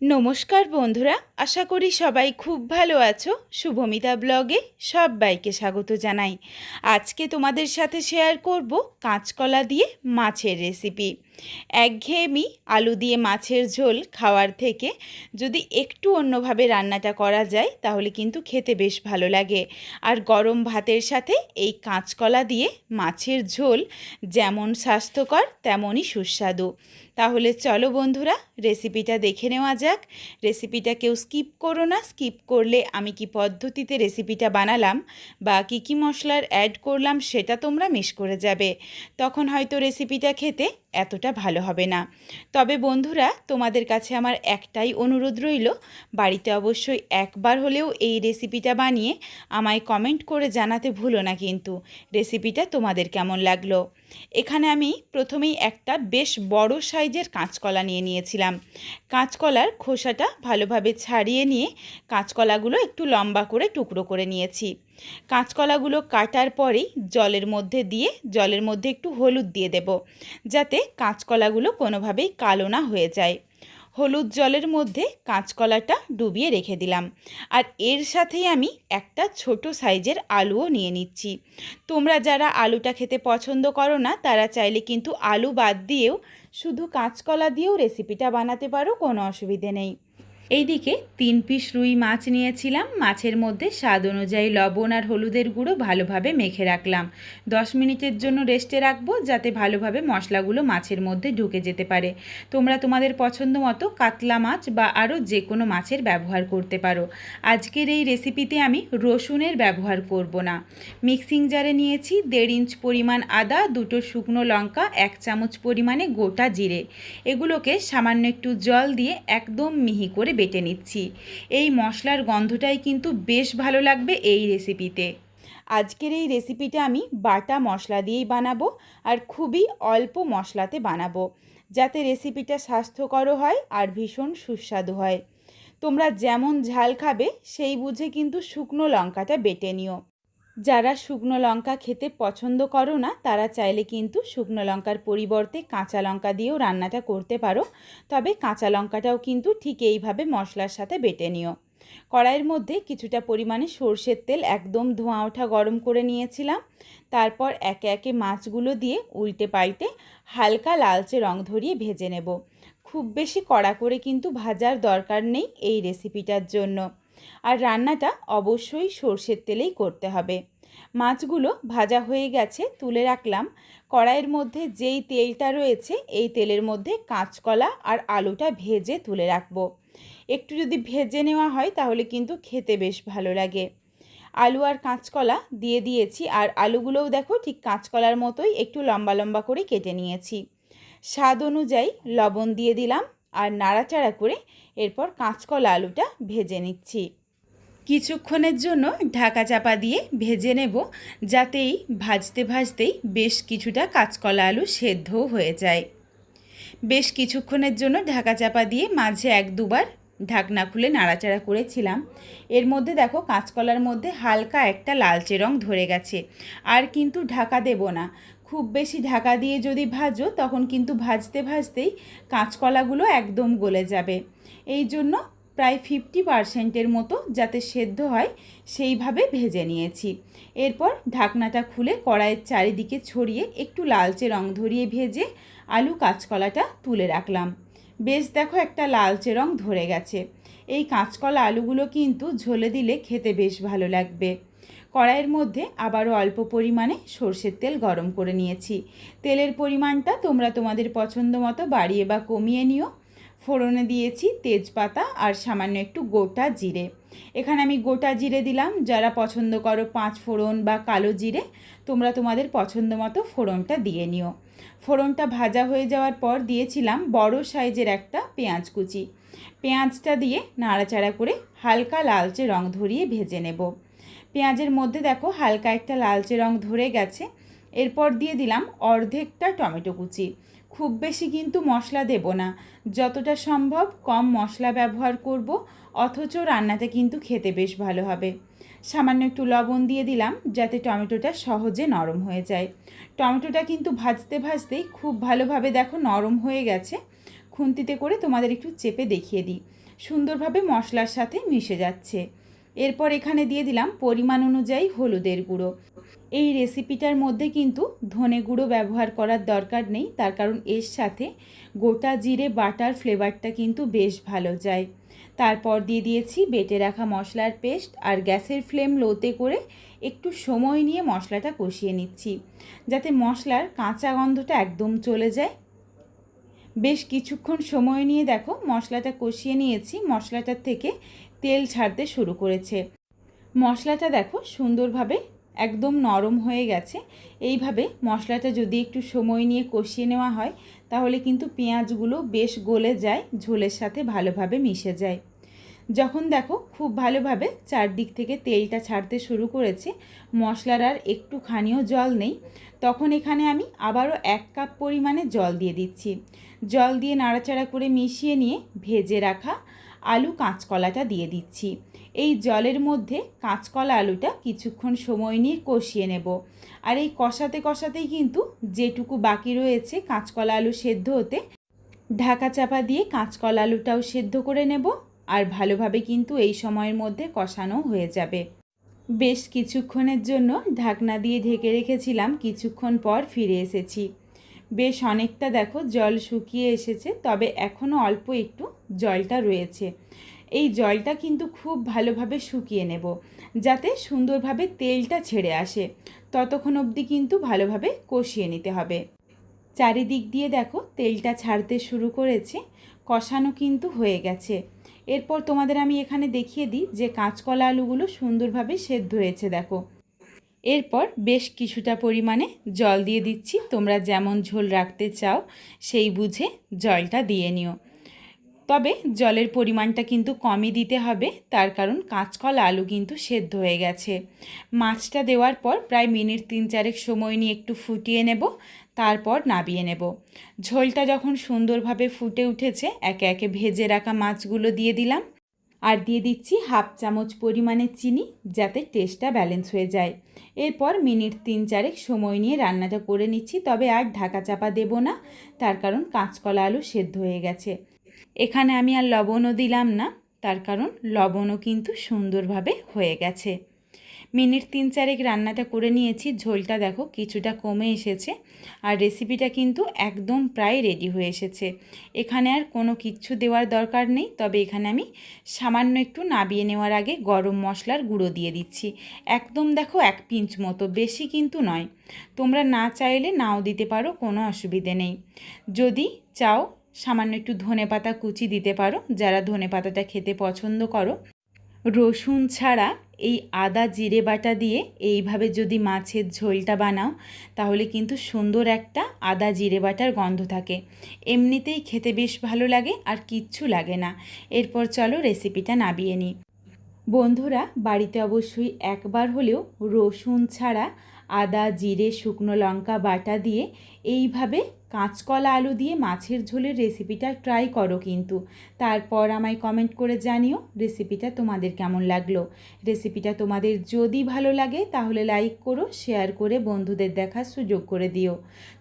নমস্কার বন্ধুরা, আশা করি সবাই খুব ভালো আছো। শুভমিতা ব্লগে সবাইকে স্বাগত জানাই। আজকে তোমাদের সাথে শেয়ার করব কাঁচকলা দিয়ে মাছের রেসিপি একঘেয়েমি আলু দিয়ে মাছের ঝোল খাওয়ার থেকে যদি একটু অন্যভাবে রান্নাটা করা যায়, তাহলে কিন্তু খেতে বেশ ভালো লাগে। আর গরম ভাতের সাথে এই কাঁচকলা দিয়ে মাছের ঝোল যেমন স্বাস্থ্যকর, তেমনই সুস্বাদু। তাহলে চলো বন্ধুরা রেসিপিটা দেখে নেওয়া যাক। রেসিপিটা কেউ স্কিপ করো না স্কিপ করলে আমি কি পদ্ধতিতে রেসিপিটা বানালাম বা কী কী মশলার অ্যাড করলাম সেটা তোমরা মিস করে যাবে। তখন হয়তো রেসিপিটা খেতে এতটা ভালো হবে না। তবে বন্ধুরা, তোমাদের কাছে আমার একটাই অনুরোধ রইল, বাড়িতে অবশ্যই একবার হলেও এই রেসিপিটা বানিয়ে আমায় কমেন্ট করে জানাতে ভুলো না কিন্তু রেসিপিটা তোমাদের কেমন লাগল? এখানে আমি প্রথমেই একটা বেশ বড় সাইজের কাঁচকলা নিয়ে নিয়েছিলাম। কাঁচকলার খোসাটা ভালোভাবে ছাড়িয়ে নিয়ে কাঁচকলাগুলো একটু লম্বা করে টুকরো করে নিয়েছি। কাঁচকলাগুলো কাটার পরেই জলের মধ্যে দিয়ে, জলের মধ্যে একটু হলুদ দিয়ে দেব, যাতে কাঁচকলাগুলো কোনোভাবেই কালো না হয়ে যায়। হলুদ জলের মধ্যে কাঁচকলাটা ডুবিয়ে রেখে দিলাম। আর এর সাথেই আমি একটা ছোট সাইজের আলুও নিয়ে নিচ্ছি। তোমরা যারা আলুটা খেতে পছন্দ করো না, তারা চাইলে কিন্তু আলু বাদ দিয়েও শুধু কাঁচকলা দিয়েও রেসিপিটা বানাতে পারো, কোনো অসুবিধে নেই। এইদিকে তিন পিস রুই মাছ নিয়েছিলাম। মাছের মধ্যে স্বাদ অনুযায়ী লবণ আর হলুদের গুঁড়ো ভালোভাবে মেখে রাখলাম। দশ মিনিটের জন্য রেস্টে রাখব যাতে ভালোভাবে মশলাগুলো মাছের মধ্যে ঢুকে যেতে পারে। তোমরা তোমাদের পছন্দ মতো কাতলা মাছ বা আরও যে কোনো মাছের ব্যবহার করতে পারো। আজকের এই রেসিপিতে আমি রসুনের ব্যবহার করব না। মিক্সিং জারে নিয়েছি দেড় ইঞ্চ পরিমাণ আদা, দুটো শুকনো লঙ্কা, এক চামচ পরিমাণে গোটা জিরে। এগুলোকে সামান্য একটু জল দিয়ে একদম মিহি করে বেটে নিচ্ছি। এই মশলার গন্ধটাই কিন্তু বেশ ভালো লাগবে এই রেসিপিতে আজকের এই রেসিপিটা আমি বাটা মশলা দিয়েই বানাবো আর খুবই অল্প মশলাতে বানাবো, যাতে রেসিপিটা স্বাস্থ্যকরও হয় আর ভীষণ সুস্বাদু হয়। তোমরা যেমন ঝাল খাবে, সেই বুঝে কিন্তু শুকনো লঙ্কাটা বেটে নিও। যারা শুকনো লঙ্কা খেতে পছন্দ করো না, তারা চাইলে কিন্তু শুকনো লঙ্কার পরিবর্তে কাঁচা লঙ্কা দিয়েও রান্নাটা করতে পারো। তবে কাঁচা লঙ্কাটাও কিন্তু ঠিক এইভাবে মশলার সাথে বেটে নিও। কড়াইয়ের মধ্যে কিছুটা পরিমাণে সর্ষের তেল একদম ধোঁয়া ওঠা গরম করে নিয়েছিলাম। তারপর একে একে মাছগুলো দিয়ে উল্টে পাল্টে হালকা লালচে রং ধরিয়ে ভেজে নেব। খুব বেশি কড়া করে কিন্তু ভাজার দরকার নেই এই রেসিপিটার জন্য। আর রান্নাটা অবশ্যই সর্ষের তেলেই করতে হবে। মাছগুলো ভাজা হয়ে গেছে, তুলে রাখলাম। কড়াইয়ের মধ্যে যেই তেলটা রয়েছে, এই তেলের মধ্যে কাঁচকলা আর আলুটা ভেজে তুলে রাখব। একটু যদি ভেজে নেওয়া হয়, তাহলে কিন্তু খেতে বেশ ভালো লাগে। আলু আর কাঁচকলা দিয়ে দিয়েছি, আর আলুগুলোও দেখো ঠিক কাঁচকলার মতোই একটু লম্বা লম্বা করে কেটে নিয়েছি। স্বাদ অনুযায়ী লবণ দিয়ে দিলাম। আর নাড়াচাড়া করে এরপর কাঁচকলা আলুটা ভেজে নিচ্ছি। কিছুক্ষণের জন্য ঢাকা চাপা দিয়ে ভেজে নেব, যাতেই ভাজতে ভাজতেই বেশ কিছুটা কাঁচকলা আলু সেদ্ধও হয়ে যায়। বেশ কিছুক্ষণের জন্য ঢাকা চাপা দিয়ে মাঝে এক দুবার ঢাকনা খুলে নাড়াচাড়া করেছিলাম। এর মধ্যে দেখো কাঁচকলার মধ্যে হালকা একটা লালচে রং ধরে গেছে। আর কিন্তু ঢাকা দেব না। খুব বেশি ঢাকা দিয়ে যদি ভাজো, তখন কিন্তু ভাজতে ভাজতেই কাঁচকলাগুলো একদম গলে যাবে। এই জন্য প্রায় ফিফটি পারসেন্টের মতো যাতে সেদ্ধ হয়, সেইভাবে ভেজে নিয়েছি। এরপর ঢাকনাটা খুলে কড়াইয়ের চারিদিকে ছড়িয়ে একটু লালচে রং ধরিয়ে ভেজে আলু কাঁচকলাটা তুলে রাখলাম। বেশ দেখো একটা লালচে রং ধরে গেছে। এই কাঁচকলা আলুগুলো কিন্তু ঝোলে দিলে খেতে বেশ ভালো লাগবে। কড়াইয়ের মধ্যে আবারও অল্প পরিমাণে সর্ষের তেল গরম করে নিয়েছি। তেলের পরিমাণটা তোমরা তোমাদের পছন্দ মতো বাড়িয়ে বা কমিয়ে নিও। ফোড়নে দিয়েছি তেজপাতা আর সামান্য একটু গোটা জিরে। এখানে আমি গোটা জিরে দিলাম। যারা পছন্দ করো পাঁচ ফোড়ন বা কালো জিরে, তোমরা তোমাদের পছন্দ মতো ফোড়নটা দিয়ে নিও। ফোড়নটা ভাজা হয়ে যাওয়ার পর দিয়েছিলাম বড় সাইজের একটা পেঁয়াজ কুচি। পেঁয়াজটা দিয়ে নাড়াচাড়া করে হালকা লালচে রং ধরিয়ে ভেজে নেব। পেঁয়াজের মধ্যে দেখো হালকা একটা লালচে রং ধরে গেছে। এরপর দিয়ে দিলাম অর্ধেকটা টমেটো কুচি। খুব বেশি কিন্তু মশলা দেব না। যতটা সম্ভব কম মশলা ব্যবহার করব, অথচ রান্নাটা কিন্তু খেতে বেশ ভালো হবে। সামান্য একটু লবণ দিয়ে দিলাম যাতে টমেটোটা সহজে নরম হয়ে যায়। টমেটোটা কিন্তু ভাজতে ভাজতেই খুব ভালোভাবে দেখো নরম হয়ে গেছে। খুন্তিতে করে তোমাদের একটু চেপে দেখিয়ে দিই। সুন্দরভাবে মশলার সাথে মিশে যাচ্ছে। এরপর এখানে দিয়ে দিলাম পরিমাণ অনুযায়ী হলুদের গুঁড়ো। এই রেসিপিটার মধ্যে কিন্তু ধনে গুঁড়ো ব্যবহার করার দরকার নেই, তার কারণ এর সাথে গোটা জিরে বাটার ফ্লেভারটা কিন্তু বেশ ভালো যায়। তারপর দিয়ে দিয়েছি বেটে রাখা মশলার পেস্ট আর গ্যাসের ফ্লেম লোতে করে একটু সময় নিয়ে মশলাটা কষিয়ে নিচ্ছি, যাতে মশলার কাঁচা গন্ধটা একদম চলে যায়। বেশ কিছুক্ষণ সময় নিয়ে দেখো মশলাটা কষিয়ে নিয়েছি, মশলাটার থেকে তেল ছাড়তে শুরু করেছে। মশলাটা দেখো সুন্দরভাবে একদম নরম হয়ে গেছে। এইভাবে মশলাটা যদি একটু সময় নিয়ে কষিয়ে নেওয়া হয়, তাহলে কিন্তু পেঁয়াজগুলো বেশ গলে যায়, ঝোলের সাথে ভালোভাবে মিশে যায়। যখন দেখো খুব ভালোভাবে চারদিক থেকে তেলটা ছাড়তে শুরু করেছে, মশলার আর একটুখানিও জল নেই, তখন এখানে আমি আবারও এক কাপ পরিমাণে জল দিয়ে দিচ্ছি। জল দিয়ে নাড়াচাড়া করে মিশিয়ে নিয়ে ভেজে রাখা আলু কাঁচকলাটা দিয়ে দিচ্ছি। এই জলের মধ্যে কাঁচকলা আলুটা কিছুক্ষণ সময় নিয়ে কষিয়ে নেব। আর এই কষাতে কষাতেই কিন্তু যেটুকু বাকি রয়েছে কাঁচকলা আলু সেদ্ধ হতে, ঢাকা চাপা দিয়ে কাঁচকলা আলুটাও সেদ্ধ করে নেব। আর ভালোভাবে কিন্তু এই সময়ের মধ্যে কষানো হয়ে যাবে। বেশ কিছুক্ষণের জন্য ঢাকনা দিয়ে ঢেকে রেখেছিলাম, কিছুক্ষণ পর ফিরে এসেছি। বেশ অনেকটা দেখো জল শুকিয়ে এসেছে, তবে এখনও অল্প একটু জলটা রয়েছে। এই জলটা কিন্তু খুব ভালোভাবে শুকিয়ে নেব, যাতে সুন্দরভাবে তেলটা ছেড়ে আসে। ততক্ষণ অবধি কিন্তু ভালোভাবে কষিয়ে নিতে হবে। চারিদিক দিয়ে দেখো তেলটা ছাড়তে শুরু করেছে, কষানো কিন্তু হয়ে গেছে। এরপর তোমাদের আমি এখানে দেখিয়ে দিই যে কাঁচকলা আলুগুলো সুন্দরভাবে সেদ্ধ হয়েছে দেখো। এরপর বেশ কিছুটা পরিমাণে জল দিয়ে দিচ্ছি। তোমরা যেমন ঝোল রাখতে চাও, সেই বুঝে জলটা দিয়ে নিও। তবে জলের পরিমাণটা কিন্তু কমই দিতে হবে, তার কারণ কাঁচকলা আলু কিন্তু সেদ্ধ হয়ে গেছে। মাছটা দেওয়ার পর প্রায় মিনিট তিন চারেক সময় নিয়ে একটু ফুটিয়ে নেব, তারপর নাবিয়ে নেব। ঝোলটা যখন সুন্দরভাবে ফুটে উঠেছে, একে একে ভেজে রাখা মাছগুলো দিয়ে দিলাম। আর দিয়ে দিচ্ছি হাফ চামচ পরিমাণে চিনি যাতে টেস্টটা ব্যালেন্স হয়ে যায়। এরপর মিনিট তিন চারেক সময় নিয়ে রান্নাটা করে নিচ্ছি, তবে আর ঢাকা চাপা দেব না, তার কারণ কাঁচকলা আলু সেদ্ধ হয়ে গেছে। এখানে আমি আর লবণও দিলাম না, তার কারণ লবণও কিন্তু সুন্দরভাবে হয়ে গেছে। মিনিট তিন চারেক রান্নাটা করে নিয়েছি, ঝোলটা দেখো কিছুটা কমে এসেছে আর রেসিপিটা কিন্তু একদম প্রায় রেডি হয়ে এসেছে। এখানে আর কোনো কিচ্ছু দেওয়ার দরকার নেই, তবে এখানে আমি সামান্য একটু নাবিয়ে নেওয়ার আগে গরম মশলার গুঁড়ো দিয়ে দিচ্ছি। একদম দেখো এক পিঞ্চ মতো, বেশি কিন্তু নয়। তোমরা না চাইলে নাও দিতে পারো, কোনো অসুবিধে নেই। যদি চাও, সামান্য একটু ধনে পাতা কুচি দিতে পারো, যারা ধনে পাতাটা খেতে পছন্দ করো। রসুন ছাড়া এই আদা জিরে বাটা দিয়ে এইভাবে যদি মাছের ঝোলটা বানাও, তাহলে কিন্তু সুন্দর একটা আদা জিরে বাটার গন্ধ থাকে। এমনিতেই খেতে বেশ ভালো লাগে আর কিচ্ছু লাগে না। এরপর চলো রেসিপিটা নাবিয়ে নিই। বন্ধুরা, বাড়িতে অবশ্যই একবার হলেও রসুন ছাড়া আদা, জিরে, শুকনো লঙ্কা বাটা দিয়ে এইভাবে কাঁচকলা আলু দিয়ে মাছের ঝোলের রেসিপিটা ট্রাই করো কিন্তু। তারপর আমায় কমেন্ট করে জানিও রেসিপিটা তোমাদের কেমন লাগল। রেসিপিটা তোমাদের যদি ভালো লাগে তাহলে লাইক করো শেয়ার করে বন্ধুদের দেখার সুযোগ করে দিও।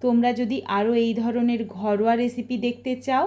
তোমরা যদি আরও এই ধরনের ঘরোয়া রেসিপি দেখতে চাও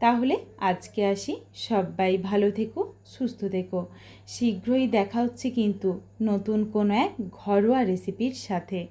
তাহলে আজকে আসি। সবাই ভালো থেকো, সুস্থ থেকো। শীঘ্রই দেখা হচ্ছে কিন্তু নতুন কোনো এক ঘরোয়া রেসিপির সাথে।